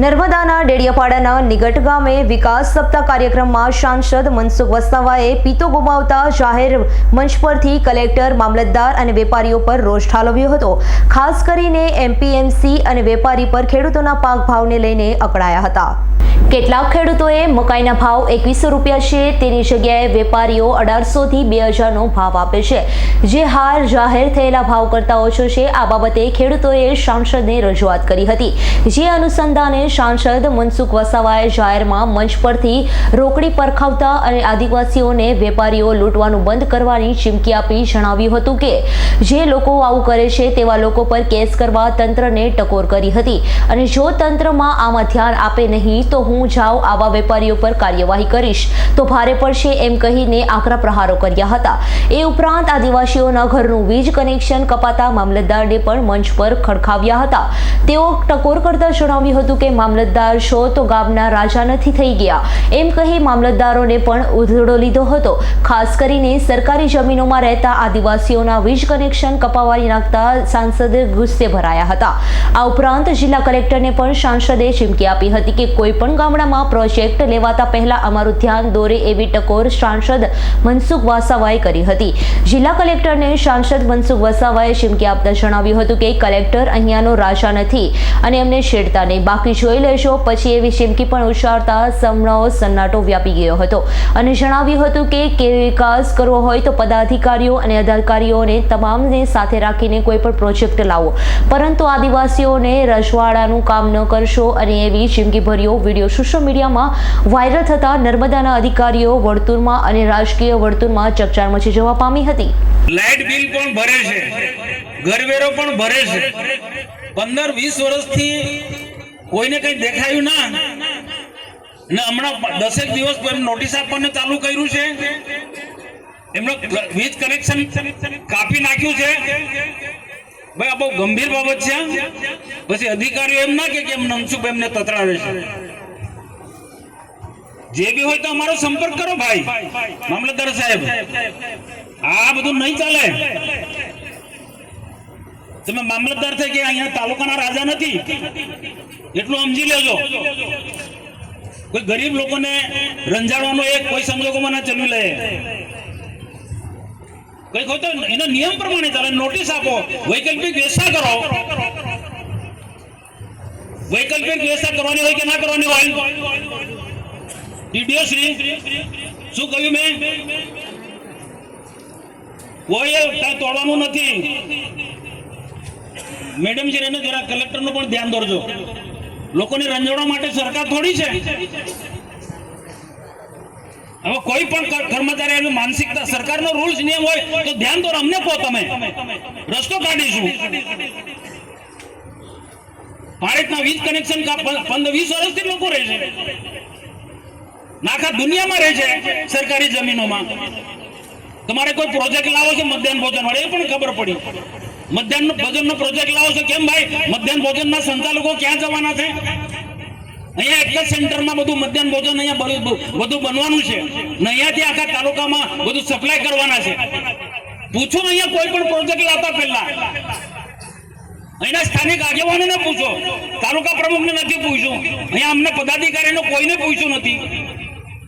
નર્મદાના ડેડિયાપાડાના નિગટ ગામે વિકાસ સપ્તાહ કાર્યક્રમમાં સાંસદ મનસુખ વસાવાએ પિત્તો ગુમાવતા જાહેર મંચ પરથી કલેક્ટર, મામલતદાર અને વેપારીઓ પર રોષ ઠાલવ્યો હતો. ખાસ કરીને એમપીએમસી અને વેપારી પર ખેડૂતોના પાક ભાવને લઈને અકળાયા હતા. કેટલાક ખેડૂતોએ મકાઈના ભાવ એકવીસો રૂપિયા છે. તેની જગ્યાએ વેપારીઓ અઢારસોથી બે હજારનો ભાવ આપે છે. જે હાર જાહેર થયેલા ભાવ કરતાં ઓછો છે. આ બાબતે ખેડૂતોએ સાંસદને રજૂઆત કરી હતી. જે અનુસંધાને સાંસદ મનસુખ વસાવાએ જાહેરમાં મંચ પરથી રોકડી પરખાવતા અને આદિવાસીઓને વેપારીઓ લૂંટવાનું બંધ કરવાની ચીમકી આપી જણાવ્યું હતું કે, જે લોકો આવું કરે છે તેવા લોકો પર કેસ કરવા તંત્રને ટકોર કરી હતી. અને જો તંત્રમાં આમાં ધ્યાન આપે નહીં, તો હું જાઉં, આવા વેપારીઓ પર કાર્યવાહી કરીશ. તો ભારે પડશે એમ કહીને આકરા પ્રહારો કર્યા હતા. એ ઉપરાંત આદિવાસીઓના ઘરનું વીજ કનેક્શન કપાતા મામલતદારને પણ મંચ પર ખડખાવ્યા હતા. તેઓ ટકોર કરતા જણાવ્યું હતું કે મામલતદાર છો તો ગામના રાજા નથી થઈ ગયા. એમ કહી મામલતદારોને પણ ઉધડો લીધો હતો. ખાસ કરીને સરકારી જમીનોમાં રહેતા આદિવાસીઓના વીજ કનેક્શન કપાવી નાખતા સાંસદ ગુસ્સે ભરાયા હતા. આ ઉપરાંત જિલ્લા કલેક્ટરને પણ સાંસદે ચીમકી આપી હતી કે કોઈ પણ ગામડામાં પ્રોજેક્ટ લેવાતા પહેલા અમારું ધ્યાન દોરે એવી ટકોર સાંસદ મનસુખ વાસાવાએ કરી હતી. જિલ્લા કલેક્ટરને સાંસદ મનસુખ વસાવાએ ચીમકી આપતા જણાવ્યું હતું કે કલેક્ટર અહીંયાનો રાજા નથી અને એમને છેડતા નહીં. બાકી જોઈ લેશો, પછી એવી ચીમકી પણ ઉચ્ચારતા સમણો સન્નાટો વ્યાપી ગયો હતો. અને જણાવ્યું હતું કે કે વિકાસ કરવો હોય તો પદાધિકારીઓ અને અધિકારીઓને તમામને સાથે રાખીને કોઈ પણ પ્રોજેક્ટ લાવો. પરંતુ આદિવાસીઓને રજવાડાનું કામ ન કરશો અને એવી ચીમકીભર્યો વીડિયો સોશિયલ મીડિયામાં વાયરલ થતા નર્મદાના અધિકારીઓ વર્તુળમાં અને રાજકીય વર્તુળમાં ચકચાર મચી જવા પામી હતી. લાઇટ બિલ પણ ભરે છે. ઘરવેરો પણ ભરે છે. પંદર, વીસ વર્ષથી કોઈને કઈ દેખાયું ના. ને હમણાં દસેક દિવસ એમ નોટિસ આપવાનું ચાલુ કર્યું છે. એમનો વીજ કનેક્શન કાપી નાખ્યું છે. ભાઈ, આ બહુ ગંભીર બાબત છે. પછી અધિકારીઓ એમ ના કે મનસુખ એમને તતરાવે છે. જે બી હોય તો અમારો સંપર્ક કરો ભાઈ. મામલતદાર સાહેબ. આ બધું નહીં ચાલે. તમે મામલતદાર થઈ કે અહીંયા તાલુકાના રાજા નથી. એટલું સમજી લેજો. કોઈ ગરીબ લોકોને રંજાડવાનો એક કોઈ સંજોગોમાં ના ચલવી લે. કઈ હોય તો એનો નિયમ પ્રમાણે ચાલે. નોટિસ આપો. વૈકલ્પિક વ્યવસ્થા કરો. વૈકલ્પિક વ્યવસ્થા કરવાની હોય કે ના કરવાની હોય? શ્રી તોડવાનું નથી. મેડમ છે એને જરા કલેક્ટરનું પણ ધ્યાન દોરજો. લોકોને રંજવવા માટે સરકાર થોડી છે. હવે કોઈ પણ કર્મચારી એની માનસિકતા, સરકારનો રૂલ્સ નિયમ હોય તો ધ્યાન દોર, અમને કહો તમે. રસ્તો કાઢીશું. ભારતના વીજ કનેક્શન પંદર, વીસ વર્ષથી લોકો રહે છે. આખા દુનિયામાં રહે છે સરકારી જમીનોમાં. તમારે કોઈ પ્રોજેક્ટ લાવો છો મધ્યાહન ભોજન વાળો એ પણ ખબર પડી. મધ્યાહન ભોજનનો પ્રોજેક્ટ લાવો છો કેમ ભાઈ? મધ્યાહન ભોજનના સંચાલકો ક્યાં જવાના છે? અહીંયા એક સેન્ટરમાં બધું મધ્યાહન ભોજન અહીંયા બધું બનવાનું છે. ને અહીંયાથી આખા તાલુકામાં બધું સપ્લાય કરવાના છે. પૂછો અહીંયા કોઈ પણ પ્રોજેક્ટ લાવતા પહેલા. અહીંના સ્થાનિક આગેવાનોને પૂછો. તાલુકા પ્રમુખને નથી પૂછ્યું. અહીંયા અમને પદાધિકારીને કોઈને પૂછ્યું નથી.